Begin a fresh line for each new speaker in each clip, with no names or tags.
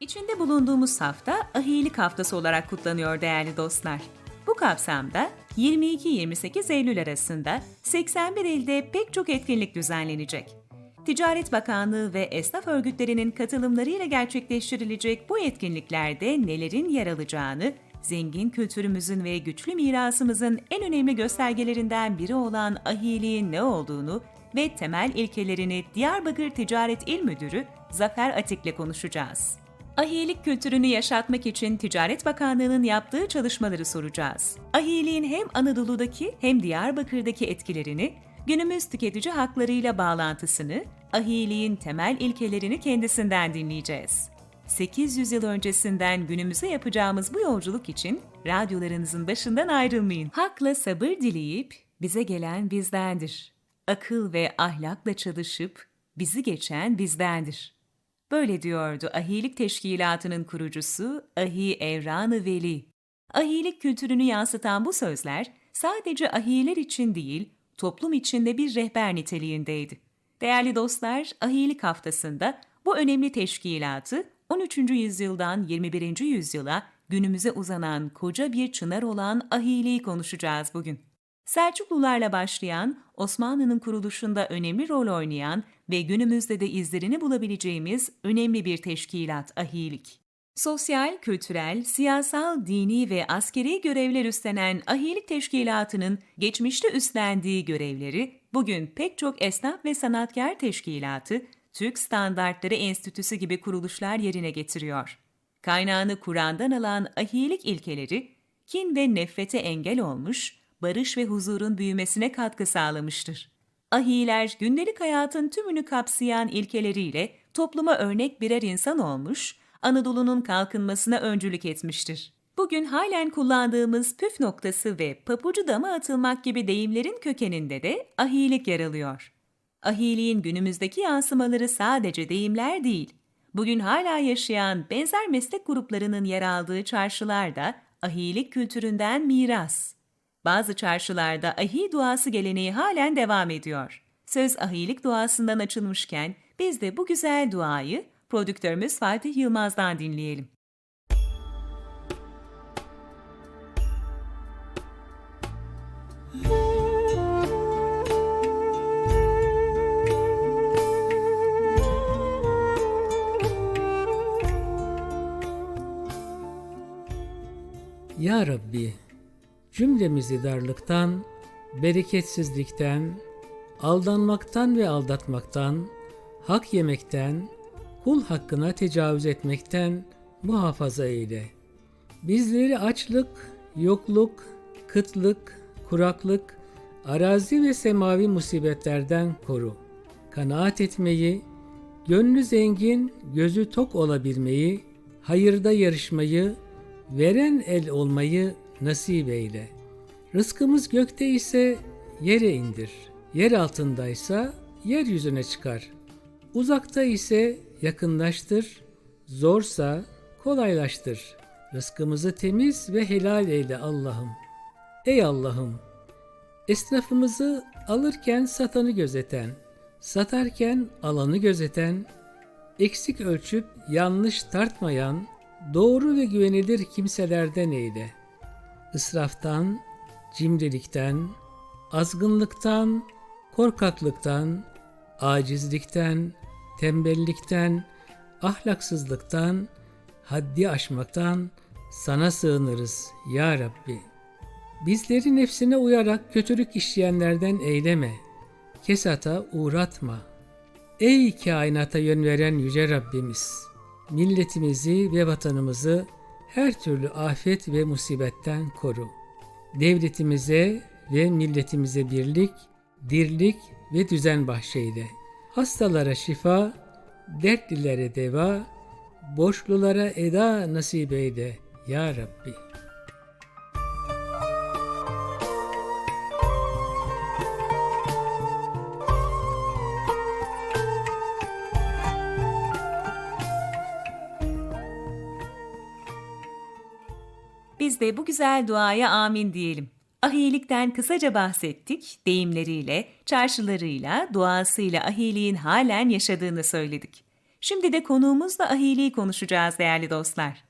İçinde bulunduğumuz hafta Ahilik Haftası olarak kutlanıyor değerli dostlar. Bu kapsamda 22-28 Eylül arasında 81 ilde pek çok etkinlik düzenlenecek. Ticaret Bakanlığı ve esnaf örgütlerinin katılımlarıyla gerçekleştirilecek bu etkinliklerde nelerin yer alacağını, zengin kültürümüzün ve güçlü mirasımızın en önemli göstergelerinden biri olan ahiliğin ne olduğunu ve temel ilkelerini Diyarbakır Ticaret İl Müdürü Zafer Atik'le konuşacağız. Ahilik kültürünü yaşatmak için Ticaret Bakanlığı'nın yaptığı çalışmaları soracağız. Ahiliğin hem Anadolu'daki hem Diyarbakır'daki etkilerini, günümüz tüketici haklarıyla bağlantısını, ahiliğin temel ilkelerini kendisinden dinleyeceğiz. 800 yıl öncesinden günümüze yapacağımız bu yolculuk için radyolarınızın başından ayrılmayın. Hakla sabır dileyip bize gelen bizdendir. Akıl ve ahlakla çalışıp bizi geçen bizdendir. Böyle diyordu Ahilik Teşkilatı'nın kurucusu Ahi Evran-ı Veli. Ahilik kültürünü yansıtan bu sözler sadece ahiler için değil, toplum içinde bir rehber niteliğindeydi. Değerli dostlar, Ahilik haftasında bu önemli teşkilatı 13. yüzyıldan 21. yüzyıla günümüze uzanan koca bir çınar olan ahiliği konuşacağız bugün. Selçuklularla başlayan, Osmanlı'nın kuruluşunda önemli rol oynayan ve günümüzde de izlerini bulabileceğimiz önemli bir teşkilat ahilik. Sosyal, kültürel, siyasal, dini ve askeri görevler üstlenen ahilik teşkilatının geçmişte üstlendiği görevleri bugün pek çok esnaf ve sanatkar teşkilatı, Türk Standartları Enstitüsü gibi kuruluşlar yerine getiriyor. Kaynağını Kur'an'dan alan ahilik ilkeleri, kin ve nefrete engel olmuş, barış ve huzurun büyümesine katkı sağlamıştır. Ahiler gündelik hayatın tümünü kapsayan ilkeleriyle topluma örnek birer insan olmuş, Anadolu'nun kalkınmasına öncülük etmiştir. Bugün halen kullandığımız püf noktası ve papucu dama atılmak gibi deyimlerin kökeninde de ahilik yer alıyor. Ahiliğin günümüzdeki yansımaları sadece deyimler değil, bugün hala yaşayan benzer meslek gruplarının yer aldığı çarşılar da ahilik kültüründen miras. Bazı çarşılarda ahi duası geleneği halen devam ediyor. Söz ahilik duasından açılmışken biz de bu güzel duayı prodüktörümüz Fatih Yılmaz'dan dinleyelim.
Ya Rabbi, cümlemizi darlıktan, bereketsizlikten, aldanmaktan ve aldatmaktan, hak yemekten, kul hakkına tecavüz etmekten muhafaza eyle. Bizleri açlık, yokluk, kıtlık, kuraklık, arazi ve semavi musibetlerden koru. Kanaat etmeyi, gönlü zengin, gözü tok olabilmeyi, hayırda yarışmayı, veren el olmayı nasip eyle. Rızkımız gökte ise yere indir. Yer altındaysa yeryüzüne çıkar. Uzakta ise yakınlaştır. Zorsa kolaylaştır. Rızkımızı temiz ve helal eyle Allah'ım. Ey Allah'ım! Esnafımızı alırken satanı gözeten, satarken alanı gözeten, eksik ölçüp yanlış tartmayan, doğru ve güvenilir kimselerden eyle. Israftan, cimrilikten, azgınlıktan, korkaklıktan, acizlikten, tembellikten, ahlaksızlıktan, haddi aşmaktan sana sığınırız ya Rabbi. Bizleri nefsine uyarak kötülük işleyenlerden eyleme, kesata uğratma. Ey kainata yön veren yüce Rabbimiz! milletimizi ve vatanımızı her türlü afet ve musibetten koru. Devletimize ve milletimize birlik, dirlik ve düzen bahşeyle. Hastalara şifa, dertlilere deva, borçlulara eda nasip eyle ya Rabbi.
Biz de bu güzel duaya amin diyelim. Ahilikten kısaca bahsettik, deyimleriyle, çarşılarıyla, duasıyla ahiliğin halen yaşadığını söyledik. Şimdi de konuğumuzla ahiliği konuşacağız değerli dostlar.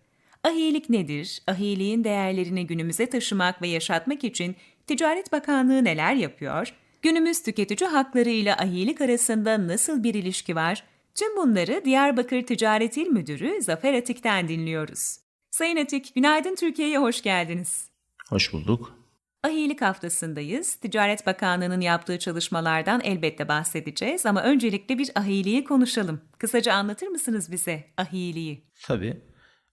Ahilik nedir? Ahiliğin değerlerini günümüze taşımak ve yaşatmak için Ticaret Bakanlığı neler yapıyor? Günümüz tüketici hakları ile ahilik arasında nasıl bir ilişki var? Tüm bunları Diyarbakır Ticaret İl Müdürü Zafer Atik'ten dinliyoruz. Sayın Atik, günaydın Türkiye'ye hoş geldiniz.
Hoş bulduk.
Ahilik haftasındayız. Ticaret Bakanlığı'nın yaptığı çalışmalardan elbette bahsedeceğiz ama öncelikle bir ahiliği konuşalım. Kısaca anlatır mısınız bize ahiliği?
Tabii.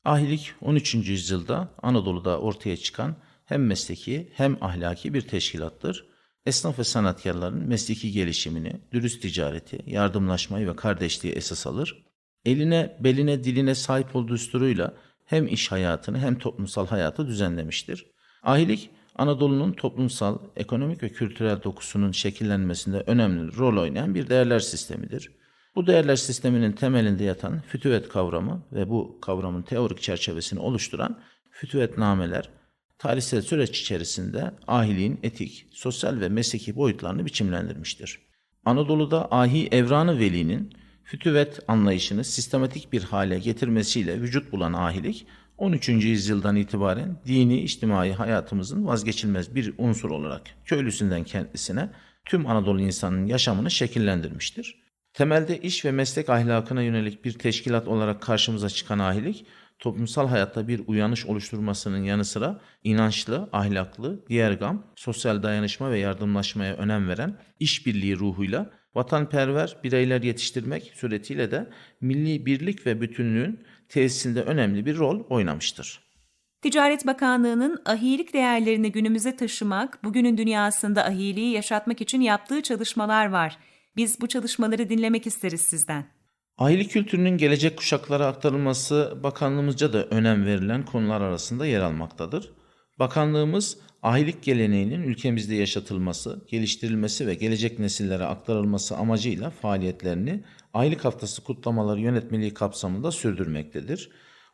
Ahilik 13. yüzyılda Anadolu'da ortaya çıkan hem mesleki hem ahlaki bir teşkilattır. Esnaf ve sanatkarların mesleki gelişimini, dürüst ticareti, yardımlaşmayı ve kardeşliği esas alır. Eline, beline, diline sahip olduğu düsturuyla hem iş hayatını hem toplumsal hayatı düzenlemiştir. Ahilik, Anadolu'nun toplumsal, ekonomik ve kültürel dokusunun şekillenmesinde önemli rol oynayan bir değerler sistemidir. Bu değerler sisteminin temelinde yatan fütüvet kavramı ve bu kavramın teorik çerçevesini oluşturan fütüvetnameler, tarihsel süreç içerisinde ahiliğin etik, sosyal ve mesleki boyutlarını biçimlendirmiştir. Anadolu'da ahi Evranı Veli'nin fütüvet anlayışını sistematik bir hale getirmesiyle vücut bulan ahilik, 13. yüzyıldan itibaren dini içtimai hayatımızın vazgeçilmez bir unsur olarak köylüsünden kentlisine tüm Anadolu insanının yaşamını şekillendirmiştir. Temelde iş ve meslek ahlakına yönelik bir teşkilat olarak karşımıza çıkan ahilik, toplumsal hayatta bir uyanış oluşturmasının yanı sıra inançlı, ahlaklı, diğergam, sosyal dayanışma ve yardımlaşmaya önem veren işbirliği ruhuyla vatanperver bireyler yetiştirmek suretiyle de milli birlik ve bütünlüğün tesisinde önemli bir rol oynamıştır.
Ticaret Bakanlığı'nın ahilik değerlerini günümüze taşımak, bugünün dünyasında ahiliği yaşatmak için yaptığı çalışmalar var. Biz bu çalışmaları dinlemek isteriz sizden.
Aile kültürünün gelecek kuşaklara aktarılması bakanlığımızca da önem verilen konular arasında yer almaktadır. Bakanlığımız ahilik geleneğinin ülkemizde yaşatılması, geliştirilmesi ve gelecek nesillere aktarılması amacıyla faaliyetlerini Ahilik Haftası kutlamaları yönetmeliği kapsamında sürdürmektedir.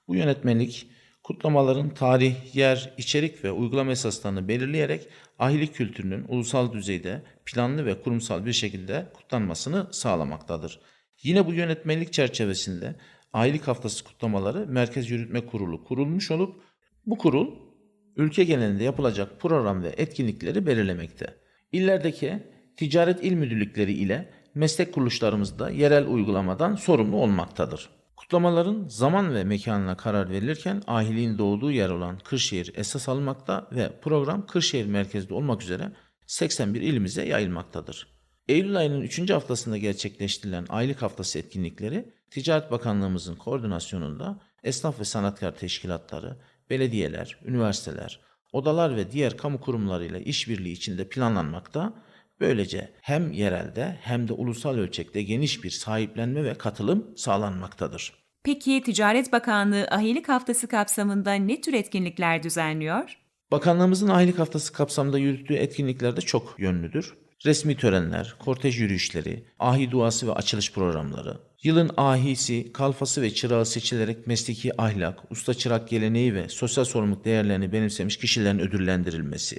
Bu yönetmelik kutlamaların tarih, yer, içerik ve uygulama esaslarını belirleyerek ahilik kültürünün ulusal düzeyde planlı ve kurumsal bir şekilde kutlanmasını sağlamaktadır. Yine bu yönetmelik çerçevesinde Ahilik Haftası kutlamaları Merkez Yürütme Kurulu kurulmuş olup bu kurul ülke genelinde yapılacak program ve etkinlikleri belirlemekte. İllerdeki ticaret il müdürlükleri ile meslek kuruluşlarımızda yerel uygulamadan sorumlu olmaktadır. Kutlamaların zaman ve mekanına karar verilirken ahiliğin doğduğu yer olan Kırşehir esas alınmakta ve program Kırşehir merkezde olmak üzere 81 ilimize yayılmaktadır. Eylül ayının 3. haftasında gerçekleştirilen aylık haftası etkinlikleri Ticaret Bakanlığımızın koordinasyonunda esnaf ve sanatkar teşkilatları, belediyeler, üniversiteler, odalar ve diğer kamu kurumlarıyla işbirliği içinde planlanmakta. Böylece hem yerelde hem de ulusal ölçekte geniş bir sahiplenme ve katılım sağlanmaktadır.
Peki Ticaret Bakanlığı Ahilik Haftası kapsamında ne tür etkinlikler düzenliyor?
Bakanlığımızın Ahilik Haftası kapsamında yürüttüğü etkinlikler de çok yönlüdür. Resmi törenler, kortej yürüyüşleri, ahi duası ve açılış programları, yılın ahisi, kalfası ve çırağı seçilerek mesleki ahlak, usta çırak geleneği ve sosyal sorumluluk değerlerini benimsemiş kişilerin ödüllendirilmesi,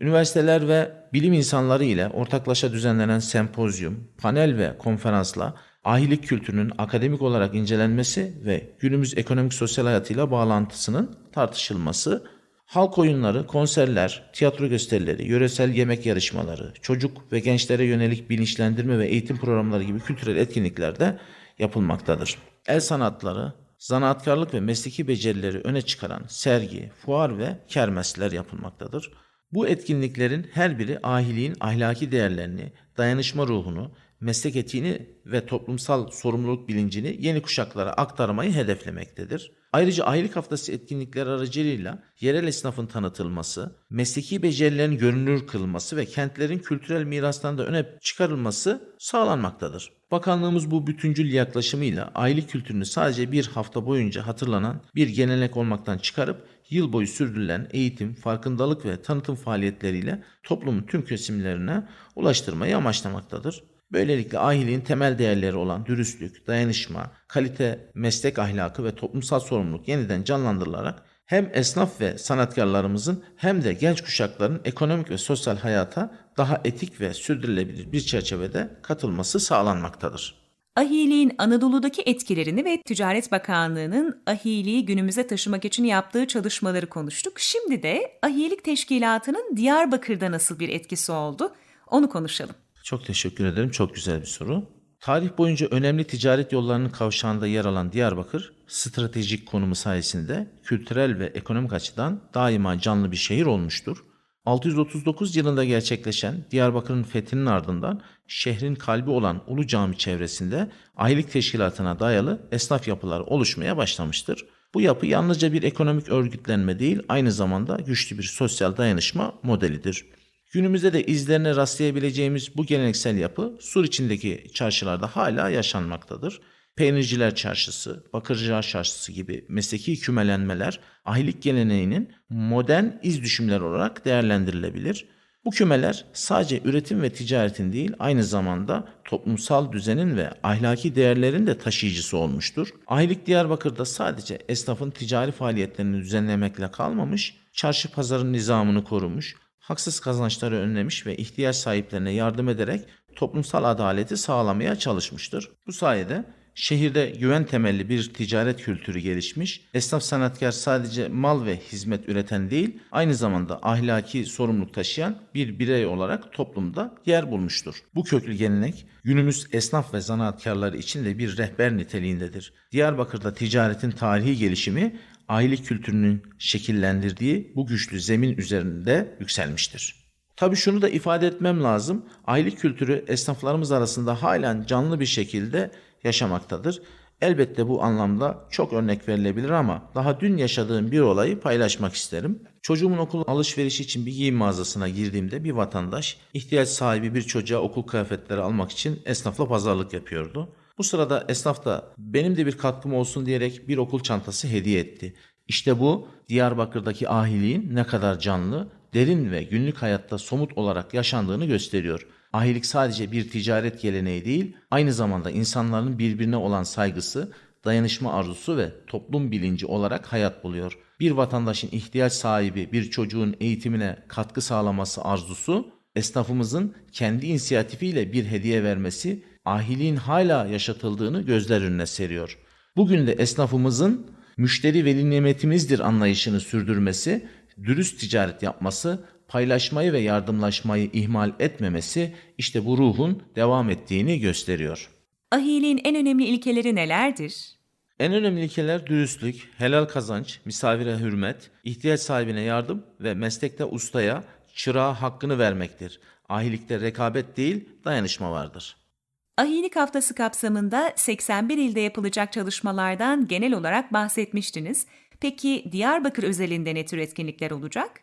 üniversiteler ve bilim insanları ile ortaklaşa düzenlenen sempozyum, panel ve konferansla ahilik kültürünün akademik olarak incelenmesi ve günümüz ekonomik sosyal hayatıyla bağlantısının tartışılması Halk oyunları, konserler, tiyatro gösterileri, yöresel yemek yarışmaları, çocuk ve gençlere yönelik bilinçlendirme ve eğitim programları gibi kültürel etkinlikler de yapılmaktadır. El sanatları, zanaatkarlık ve mesleki becerileri öne çıkaran sergi, fuar ve kermesler yapılmaktadır. Bu etkinliklerin her biri ahiliğin ahlaki değerlerini, dayanışma ruhunu, meslek etiğini ve toplumsal sorumluluk bilincini yeni kuşaklara aktarmayı hedeflemektedir. Ayrıca ahilik haftası etkinlikleri aracılığıyla yerel esnafın tanıtılması, mesleki becerilerin görünür kılınması ve kentlerin kültürel mirastan da öne çıkarılması sağlanmaktadır. Bakanlığımız bu bütüncül yaklaşımıyla aile kültürünü sadece bir hafta boyunca hatırlanan bir gelenek olmaktan çıkarıp yıl boyu sürdürülen eğitim, farkındalık ve tanıtım faaliyetleriyle toplumun tüm kesimlerine ulaştırmayı amaçlamaktadır. Böylelikle ahiliğin temel değerleri olan dürüstlük, dayanışma, kalite, meslek ahlakı ve toplumsal sorumluluk yeniden canlandırılarak hem esnaf ve sanatkarlarımızın hem de genç kuşakların ekonomik ve sosyal hayata daha etik ve sürdürülebilir bir çerçevede katılması sağlanmaktadır.
Ahiliğin Anadolu'daki etkilerini ve Ticaret Bakanlığı'nın ahiliği günümüze taşımak için yaptığı çalışmaları konuştuk. Şimdi de ahilik teşkilatının Diyarbakır'da nasıl bir etkisi oldu onu konuşalım.
Çok teşekkür ederim. Çok güzel bir soru. Tarih boyunca önemli ticaret yollarının kavşağında yer alan Diyarbakır, stratejik konumu sayesinde kültürel ve ekonomik açıdan daima canlı bir şehir olmuştur. 639 yılında gerçekleşen Diyarbakır'ın fethinin ardından şehrin kalbi olan Ulu Cami çevresinde ahilik teşkilatına dayalı esnaf yapıları oluşmaya başlamıştır. Bu yapı yalnızca bir ekonomik örgütlenme değil, aynı zamanda güçlü bir sosyal dayanışma modelidir. Günümüzde de izlerine rastlayabileceğimiz bu geleneksel yapı Sur içindeki çarşılarda hala yaşanmaktadır. Peynirciler Çarşısı, Bakırcılar Çarşısı gibi mesleki kümelenmeler ahilik geleneğinin modern iz düşümler olarak değerlendirilebilir. Bu kümeler sadece üretim ve ticaretin değil aynı zamanda toplumsal düzenin ve ahlaki değerlerin de taşıyıcısı olmuştur. Ahilik Diyarbakır'da sadece esnafın ticari faaliyetlerini düzenlemekle kalmamış, çarşı pazarın nizamını korumuş, haksız kazançları önlemiş ve ihtiyaç sahiplerine yardım ederek toplumsal adaleti sağlamaya çalışmıştır. Bu sayede şehirde güven temelli bir ticaret kültürü gelişmiş. Esnaf sanatkar sadece mal ve hizmet üreten değil, aynı zamanda ahlaki sorumluluk taşıyan bir birey olarak toplumda yer bulmuştur. Bu köklü gelenek günümüz esnaf ve zanaatkarları için de bir rehber niteliğindedir. Diyarbakır'da ticaretin tarihi gelişimi aile kültürünün şekillendirdiği bu güçlü zemin üzerinde yükselmiştir. Tabii şunu da ifade etmem lazım. Aylık kültürü esnaflarımız arasında halen canlı bir şekilde yaşamaktadır. Elbette bu anlamda çok örnek verilebilir ama daha dün yaşadığım bir olayı paylaşmak isterim. Çocuğumun okul alışverişi için bir giyim mağazasına girdiğimde bir vatandaş ihtiyaç sahibi bir çocuğa okul kıyafetleri almak için esnafla pazarlık yapıyordu. Bu sırada esnaf da benim de bir katkım olsun diyerek bir okul çantası hediye etti. İşte bu Diyarbakır'daki ahiliğin ne kadar canlı, derin ve günlük hayatta somut olarak yaşandığını gösteriyor. Ahilik sadece bir ticaret geleneği değil, aynı zamanda insanların birbirine olan saygısı, dayanışma arzusu ve toplum bilinci olarak hayat buluyor. Bir vatandaşın ihtiyaç sahibi bir çocuğun eğitimine katkı sağlaması arzusu, esnafımızın kendi inisiyatifiyle bir hediye vermesi, ahiliğin hala yaşatıldığını gözler önüne seriyor. Bugün de esnafımızın müşteri veli nimetimizdir anlayışını sürdürmesi, dürüst ticaret yapması, paylaşmayı ve yardımlaşmayı ihmal etmemesi işte bu ruhun devam ettiğini gösteriyor.
Ahiliğin en önemli ilkeleri nelerdir?
En önemli ilkeler dürüstlük, helal kazanç, misafire hürmet, ihtiyaç sahibine yardım ve meslekte ustaya, çırağa hakkını vermektir. Ahilikte rekabet değil, dayanışma vardır.
Ahilik Haftası kapsamında 81 ilde yapılacak çalışmalardan genel olarak bahsetmiştiniz. Peki Diyarbakır özelinde ne tür etkinlikler olacak?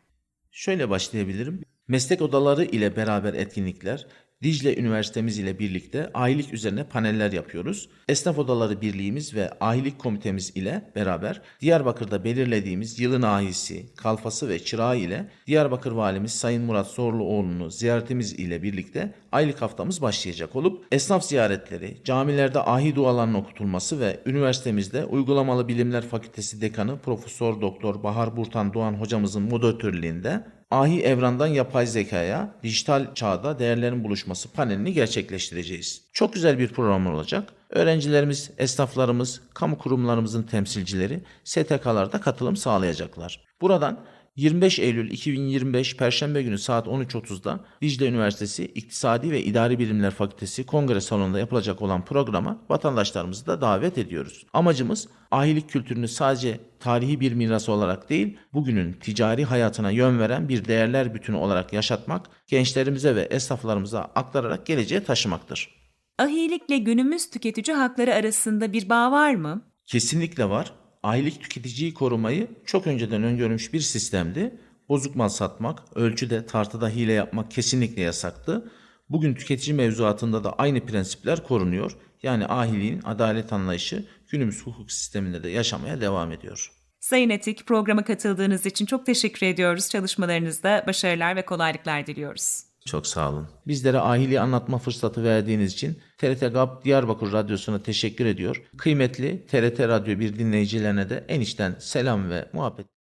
Şöyle başlayabilirim. Meslek odaları ile beraber etkinlikler, Dicle Üniversitemiz ile birlikte ahilik üzerine paneller yapıyoruz. Esnaf Odaları Birliğimiz ve Ahilik Komitemiz ile beraber Diyarbakır'da belirlediğimiz yılın ahisi, kalfası ve çırağı ile Diyarbakır Valimiz Sayın Murat Zorluoğlu'nu ziyaretimiz ile birlikte aylık haftamız başlayacak olup esnaf ziyaretleri, camilerde ahi dualarının okutulması ve üniversitemizde Uygulamalı Bilimler Fakültesi Dekanı Profesör Doktor Bahar Burtan Doğan hocamızın moderatörlüğünde ahi evrandan yapay zekaya, dijital çağda değerlerin buluşması panelini gerçekleştireceğiz. Çok güzel bir program olacak. Öğrencilerimiz, esnaflarımız, kamu kurumlarımızın temsilcileri STK'larda katılım sağlayacaklar. Buradan 25 Eylül 2025 Perşembe günü saat 13.30'da Dicle Üniversitesi İktisadi ve İdari Bilimler Fakültesi Kongre Salonu'nda yapılacak olan programa vatandaşlarımızı da davet ediyoruz. Amacımız ahilik kültürünü sadece tarihi bir miras olarak değil, bugünün ticari hayatına yön veren bir değerler bütünü olarak yaşatmak, gençlerimize ve esnaflarımıza aktararak geleceğe taşımaktır.
Ahilikle günümüz tüketici hakları arasında bir bağ var mı?
Kesinlikle var. Aylık tüketiciyi korumayı çok önceden öngörmüş bir sistemdi. Bozuk mal satmak, ölçüde, tartıda hile yapmak kesinlikle yasaktı. Bugün tüketici mevzuatında da aynı prensipler korunuyor. Yani ahiliğin adalet anlayışı günümüz hukuk sisteminde de yaşamaya devam ediyor.
Sayın Etik, programa katıldığınız için çok teşekkür ediyoruz. Çalışmalarınızda başarılar ve kolaylıklar diliyoruz.
Çok sağ olun. Bizlere ahiliği anlatma fırsatı verdiğiniz için TRT GAP Diyarbakır Radyosu'na teşekkür ediyor. Kıymetli TRT Radyo bir dinleyicilerine de en içten selam ve muhabbet